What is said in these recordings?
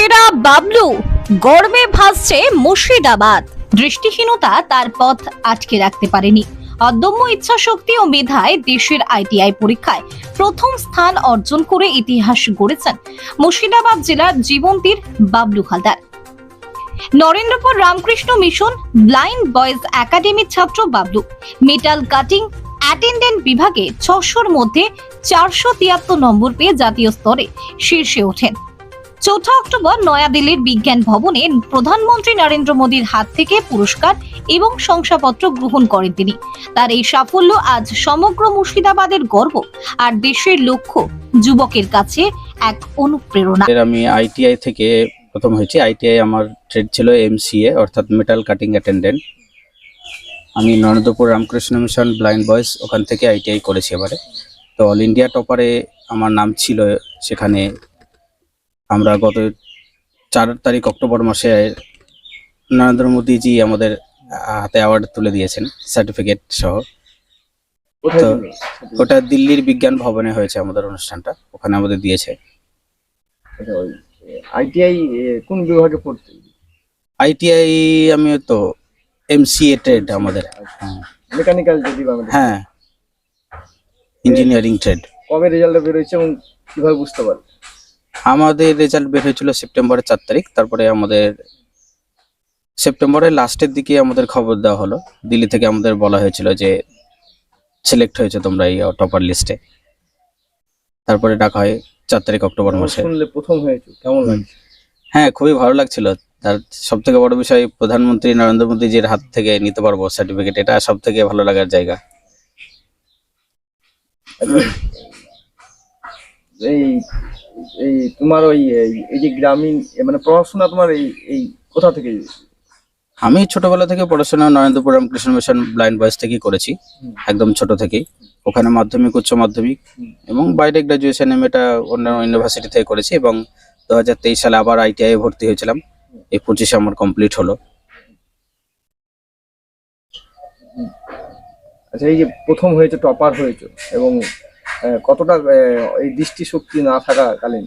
সেরা বাবলু। গর্বে ভাসছে মুর্শিদাবাদ। দৃষ্টিহীনতা তার পথ আটকে রাখতে পারেনি। অদম্য ইচ্ছা শক্তি ও মেধায় দেশের আইটিআই পরীক্ষায় প্রথম স্থান অর্জন করে ইতিহাস গড়েছেন মুর্শিদাবাদ জেলার জীবন্তীর Bablu Haldar. Narendrapur Ramakrishna mission blind boys একাডেমির ছাত্র বাবলু। মেটাল কাটিং অ্যাটেন্ডেন্ট বিভাগে ছশোর মধ্যে চারশো তিয়াত্তর নম্বর পেয়ে জাতীয় স্তরে শীর্ষে ওঠেন। চৌঠা অক্টোবর নয়াদিল্লির বিজ্ঞান ভবনে প্রধানমন্ত্রী নরেন্দ্র মোদীর হাত থেকে পুরস্কার এবং শংসাপত্র গ্রহণ করেন তিনি। তার এই সাফল্য আজ সমগ্র মুর্শিদাবাদের গর্ব আর দেশের লক্ষ্য যুবকের কাছে এক অনুপ্রেরণা। আমি আইটিআই থেকে প্রথম হয়েছি। আইটিআই আমার ট্রেড ছিল এমসিএ অর্থাৎ মেটাল কাটিং অ্যাটেন্ডেন্ট আমি Narendrapur Ramakrishna mission blind boys ওখান থেকে আইটিআই করেছি এবারে। তো অল ইন্ডিয়া টপারে আমার নাম ছিল সেখানে আমরা গত চার তারিখ অক্টোবর মাসে নরেন্দ্র মোদীজি আমাদের হাতে অ্যাওয়ার্ড তুলে দিয়েছেন সার্টিফিকেট সহ। তো ওটা দিল্লির বিজ্ঞান ভবনে হয়েছে আমাদের অনুষ্ঠানটা ওখানে আমাদের দিয়েছে। আচ্ছা, আইটিআই কোন বিভাগে পড়তে? আইটিআই আমি তো এমসিএ ট্রেড আমাদের। হ্যাঁ। মেকানিক্যাল যদি হ্যাঁ ইঞ্জিনিয়ারিং ট্রেড কবে রেজাল্টটা বেরোচ্ছে এবং কীভাবে বুঝতে পারবে? আমাদের রেজাল্ট বের হয়েছিল সেপ্টেম্বরের চার তারিখ তারপরে আমাদের সেপ্টেম্বরের লাস্টের দিকে আমাদের খবর দেওয়া হলো। দিল্লি থেকে আমাদের বলা হয়েছিল যে সিলেক্ট হয়েছে তোমরা এই টপার লিস্টে তারপরে ডাকা হয় চার তারিখ অক্টোবর মাসে। শুনলে প্রথম হয়েছে কেমন লাগছে? হ্যাঁ খুবই ভালো লাগছিল। তার সব থেকে বড় বিষয় প্রধানমন্ত্রী নরেন্দ্র মোদীজির হাত থেকে নিতে পারব সার্টিফিকেট এটা সব থেকে ভালো লাগার জায়গা। এই এই তোমার ওই এই- যে গ্রামীণ মানে পড়াশোনা তোমার এই এই কোথা থেকে আমি ছোটবেলা থেকে পড়াশোনা Narendrapur Ramakrishna mission blind boys থেকেই করেছি একদম ছোট থেকেই। ওখানে মাধ্যমিক উচ্চ মাধ্যমিক এবং বাইরে গ্রাজুয়েশন এম এটা অন্য ইউনিভার্সিটি থেকে করেছি এবং দু হাজার তেইশ সালে আবার আইটিআই ভর্তি হয়েছিলাম। এই পঁচিশে আমার কমপ্লিট হলো। আচ্ছা এই যে প্রথম হয়েছে টপার হয়েছে এবং কতটা এই দৃষ্টিশক্তি না থাকাকালীন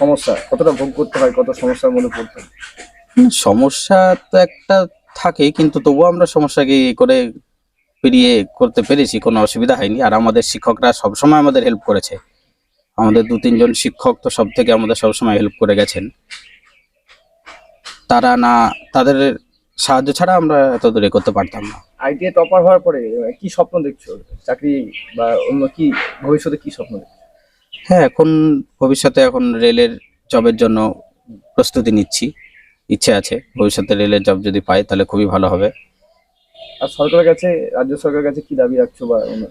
সমস্যা, কতটা ভোগ করতে হয়, কত সমস্যার মধ্যে পড়তে হয়? সমস্যা তো একটা থাকে, কিন্তু তবুও আমরা সমস্যাকে করে পেরিয়ে করতে পেরেছি, কোনো অসুবিধা হয়নি। আর আমাদের শিক্ষকরা সবসময় আমাদের হেল্প করেছে। আমাদের দু, তিনজন শিক্ষক তো সব থেকে আমাদের সবসময় হেল্প করে গেছেন। তারা না, তাদের সাহায্য ছাড়া আমরা এত দূরে করতে পারতাম না। আইটিআই টপার হওয়ার পরে আহ, কি স্বপ্ন দেখছ? চাকরি বা অন্য কি ভবিষ্যতে কি স্বপ্ন দেখছ? হ্যাঁ এখন ভবিষ্যতে এখন রেলের জবের জন্য প্রস্তুতি নিচ্ছি। ইচ্ছে আছে ভবিষ্যতে রেলের জব যদি পাই তাহলে খুবই ভালো হবে। আর সরকারের কাছে রাজ্য সরকারের কাছে কি দাবি রাখছো বা অন্য?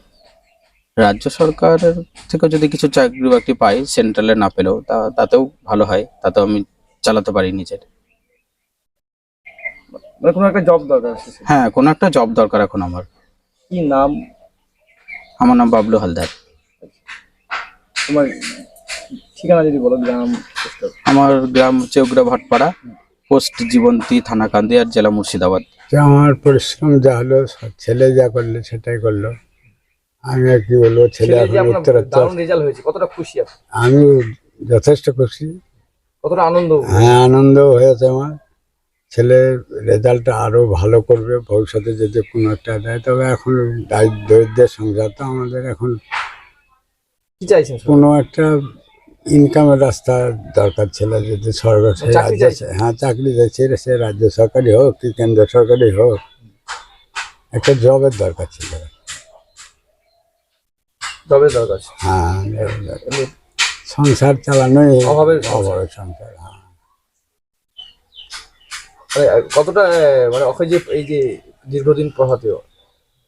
রাজ্য সরকারের থেকে যদি কিছু চাকরি বাকরি পাই সেন্ট্রালে না পেলেও তা তাতেও ভালো হয়। তাতেও আমি চালাতে পারি নিজের। মানে কোনো একটা জব দরকার আছে হ্যাঁ কোনো একটা জব দরকার এখন আমার। কি নাম? আমার নাম বাবলু হালদার। তোমার ঠিকানা যদি বলো গ্রাম আমার গ্রাম চেউগ্রা ভাটপাড়া পোস্ট জীবন্তী থানা কান্দিয়ার জেলা মুর্শিদাবাদ। যে আমার পরিশ্রম যা হলো ছেলে যা করল সেটাই করল। আমি আর কি বলব ছেলে এখন রেজাল্ট হয়েছে কতটা খুশি আমি যথেষ্ট খুশি। কতটা আনন্দ? হ্যাঁ আনন্দ হয়েছে আমার। ছেলে রেজাল্টটা আরও ভালো করবে ভবিষ্যতে যদি কোনো একটা দেয় তবে এখন দারিদ্র- দরিদ্রের সংসার তো আমাদের এখন কি চাইছেন কোনো একটা ইনকামের রাস্তা দরকার ছিল যদি সরকার রাজ্য হ্যাঁ চাকরি চাইছে সে রাজ্য সরকারি হোক কি কেন্দ্র সরকারি হোক একটা জবের দরকার ছিল। জবের দরকার হ্যাঁ সংসার চালানোই অভাবের সংসার। হ্যাঁ। কতটা মানে অক্ষয় যে এই যে দীর্ঘদিন পড়াতেও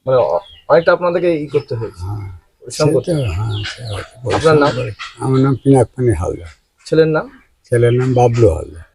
মানে অনেকটা আপনাদেরকে ই করতে হয়েছে। হ্যাঁ। পরিশ্রম করতে হ্যাঁ, আপনার নাম? আমার নাম পিনাকপানি হালদার। ছেলের নাম? ছেলের নাম বাবলু হালদার।